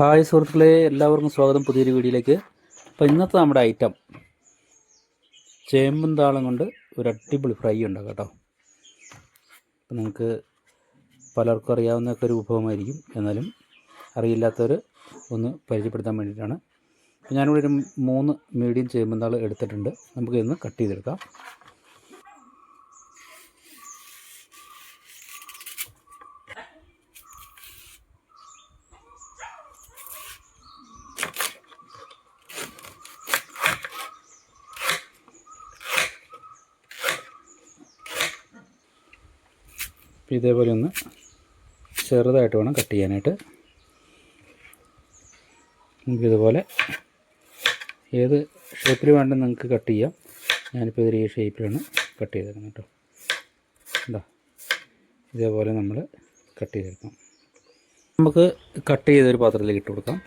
Hi സുഹൃത്തുക്കളെ എല്ലാവർക്കും സ്വാഗതം പുതിയൊരു വീഡിയോയിലേക്ക്. അപ്പോൾ ഇന്നത്തെ നമ്മുടെ ഐറ്റം ചേമ്പും താളം കൊണ്ട് ഒരു അടിപൊളി ഫ്രൈ ഉണ്ടാക്കാം കേട്ടോ. അപ്പോൾ നിങ്ങൾക്ക് പലർക്കും അറിയാവുന്നൊക്കെ ഒരു വിഭവമായിരിക്കും. എന്നാലും അറിയില്ലാത്തവർ ഒന്ന് പരിചയപ്പെടുത്താൻ വേണ്ടിയിട്ടാണ്. ഞാനിവിടെ ഒരു മൂന്ന് മീഡിയം ചേമ്പും താളം എടുത്തിട്ടുണ്ട്. നമുക്ക് ഇന്ന് കട്ട് ചെയ്തെടുക്കാം. ഇതേപോലെ ഒന്ന് ചെറുതായിട്ട് വേണം കട്ട് ചെയ്യാനായിട്ട്. നമുക്ക് ഇതുപോലെ ഏത് ഷേപ്പിൽ വേണ്ട നിങ്ങൾക്ക് കട്ട് ചെയ്യാം. ഞാനിപ്പോൾ ഇതിൽ ഈ ഷേപ്പിലാണ് കട്ട് ചെയ്തേക്കുന്നത് കേട്ടോ. എന്താ ഇതേപോലെ നമ്മൾ കട്ട് ചെയ്തെടുക്കാം. നമുക്ക് കട്ട് ചെയ്തൊരു പാത്രത്തിലേക്ക് ഇട്ട് കൊടുക്കാം.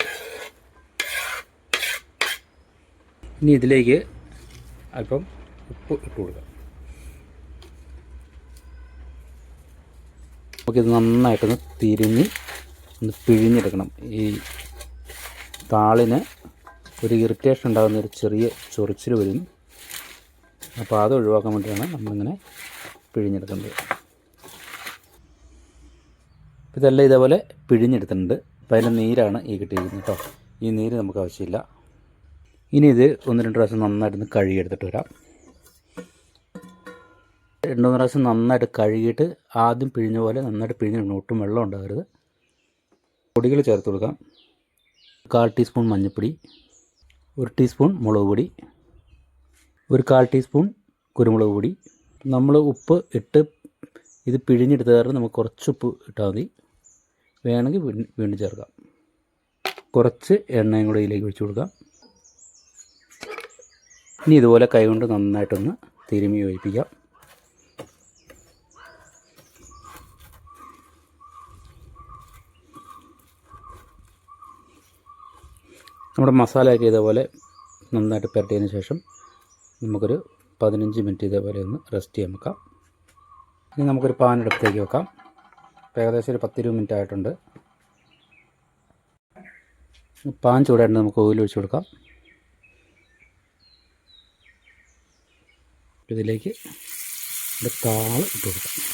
ഇനി ഇതിലേക്ക് അല്പം ഉപ്പ് ഇട്ട് കൊടുക്കാം. നമുക്കിത് നന്നായിട്ടൊന്ന് തിരിഞ്ഞ് ഒന്ന് പിഴിഞ്ഞെടുക്കണം. ഈ താളിന് ഒരു ഇറിറ്റേഷൻ ഉണ്ടാകുന്ന ഒരു ചെറിയ ചൊറിച്ചിൽ വരും. അപ്പോൾ അത് ഒഴിവാക്കാൻ വേണ്ടിയാണ് നമ്മളിങ്ങനെ പിഴിഞ്ഞെടുക്കുന്നത് ഇതെല്ലാം ഇതേപോലെ പിഴിഞ്ഞെടുത്തിട്ടുണ്ട്. അപ്പോൾ അതിന്റെ നീരാണ് ഈ കിട്ടിയിരിക്കുന്നത് കേട്ടോ. ഈ നീര് നമുക്ക് ആവശ്യമില്ല. ഇനി ഇത് ഒന്ന് രണ്ട് പ്രാവശ്യം നന്നായിട്ടൊന്ന് കഴുകിയെടുത്തിട്ട് വരാം. രണ്ട് മൂന്ന് പ്രാവശ്യം നന്നായിട്ട് കഴുകിയിട്ട് ആദ്യം പിഴിഞ്ഞ പോലെ നന്നായിട്ട് പിഴിഞ്ഞിടണം ഒട്ടും വെള്ളം ഉണ്ടാകരുത്. പൊടികൾ ചേർത്ത് കൊടുക്കാം. കാൽ ടീസ്പൂൺ മഞ്ഞൾപ്പൊടി ഒരു ടീസ്പൂൺ മുളക് പൊടി ഒരു കാൽ ടീസ്പൂൺ കുരുമുളക് പൊടി. നമ്മൾ ഉപ്പ് ഇട്ട് ഇത് പിഴിഞ്ഞെടുത്ത കാരണം നമുക്ക് കുറച്ച് ഉപ്പ് ഇട്ടാൽ മതി. വേണമെങ്കിൽ വീണ്ടും ചേർക്കാം. കുറച്ച് എണ്ണയും കൂടെ ഇതിലേക്ക് ഒഴിച്ചു കൊടുക്കാം. ഇനി ഇതുപോലെ കൈകൊണ്ട് നന്നായിട്ടൊന്ന് തിരുമി യോജിപ്പിക്കാം. നമ്മുടെ മസാലയൊക്കെ ഇതേപോലെ നന്നായിട്ട് പുരട്ടിയതിന് ശേഷം നമുക്കൊരു പതിനഞ്ച് മിനിറ്റ് ഇതേപോലെ ഒന്ന് റെസ്റ്റ് ചെയ്യാൻ വെക്കാം. ഇനി നമുക്കൊരു പാൻ എടുത്തേക്ക് വെക്കാം. ഏകദേശം ഒരു പത്തിരുപത് മിനിറ്റ് ആയിട്ടുണ്ട്. പാൻ ചൂടായിട്ട് നമുക്ക് ഓയിൽ ഒഴിച്ചു കൊടുക്കാം. ഇതിലേക്ക് താൾ ഇട്ട് കൊടുക്കാം.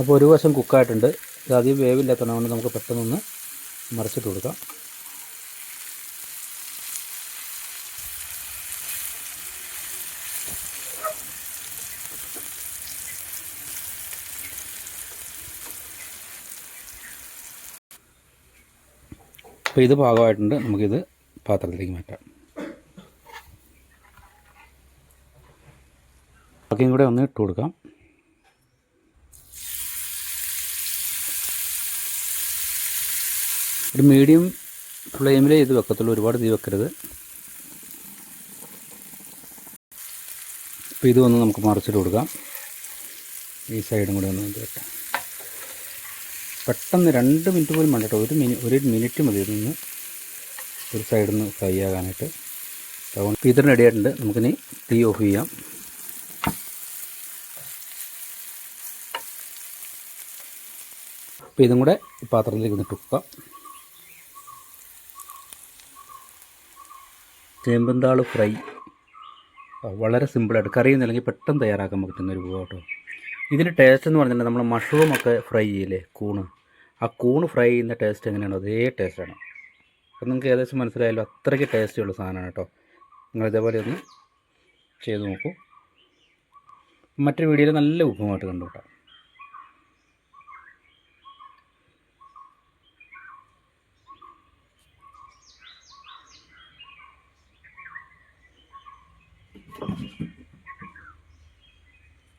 അപ്പോൾ ഒരു വശം കുക്കായിട്ടുണ്ട്. ഇത് അധികം വേവില്ലാത്തതുകൊണ്ട് നമുക്ക് പെട്ടെന്നൊന്ന് മറിച്ചിട്ട് കൊടുക്കാം. അപ്പോൾ ഇത് പാകമായിട്ടുണ്ട് നമുക്കിത് പാത്രത്തിലേക്ക് മാറ്റാം. ബാക്കിയും കൂടെ ഒന്ന് ഇട്ട് കൊടുക്കാം. ഒരു മീഡിയം ഫ്ലെയിമിൽ ഇത് വെക്കത്തുള്ളൂ. ഒരുപാട് തീ വെക്കരുത്. അപ്പോൾ ഇതൊന്ന് നമുക്ക് മറിച്ചിട്ട് കൊടുക്കാം. ഈ സൈഡും കൂടെ ഒന്ന് വെക്കാം. പെട്ടെന്ന് രണ്ട് മിനിറ്റ് പോലും വേണ്ട കേട്ടോ. ഒരു മിനി ഒരു മിനിറ്റ് മതി ഇതൊന്ന് ഒരു സൈഡിൽ നിന്ന് ഫ്രൈ ആകാനായിട്ട്. അതുകൊണ്ട് ഇതിന് റെഡി ആയിട്ടുണ്ട്. നമുക്കിനി തീ ഓഫ് ചെയ്യാം. അപ്പോൾ ഇതും കൂടെ പാത്രത്തിലേക്ക് ഒന്ന് ഇട്ടുക്കാം ചേമ്പന്താൾ ഫ്രൈ വളരെ സിമ്പിളായിട്ട് കറിയൊന്നുമില്ലെങ്കിൽ പെട്ടെന്ന് തയ്യാറാക്കാൻ പറ്റുന്ന ഒരു വിഭവം കേട്ടോ. ഇതിന്റെ ടേസ്റ്റ് എന്ന് പറഞ്ഞിട്ടുണ്ടെങ്കിൽ നമ്മൾ മഷ്റൂമൊക്കെ ഫ്രൈ ചെയ്യില്ലേ? കൂണ്. ആ കൂണ് ഫ്രൈ ചെയ്യുന്ന ടേസ്റ്റ് എങ്ങനെയാണോ അതേ ടേസ്റ്റാണ് അപ്പം നിങ്ങൾക്ക് ഏകദേശം മനസ്സിലായാലും അത്രയ്ക്ക് ടേസ്റ്റുള്ള സാധനമാണ് കേട്ടോ. നിങ്ങൾ ഇതേപോലെ ഒന്ന് ചെയ്ത് നോക്കൂ. മറ്റൊരു വീഡിയോയിൽ നല്ല വിഭവമായിട്ട് കണ്ടു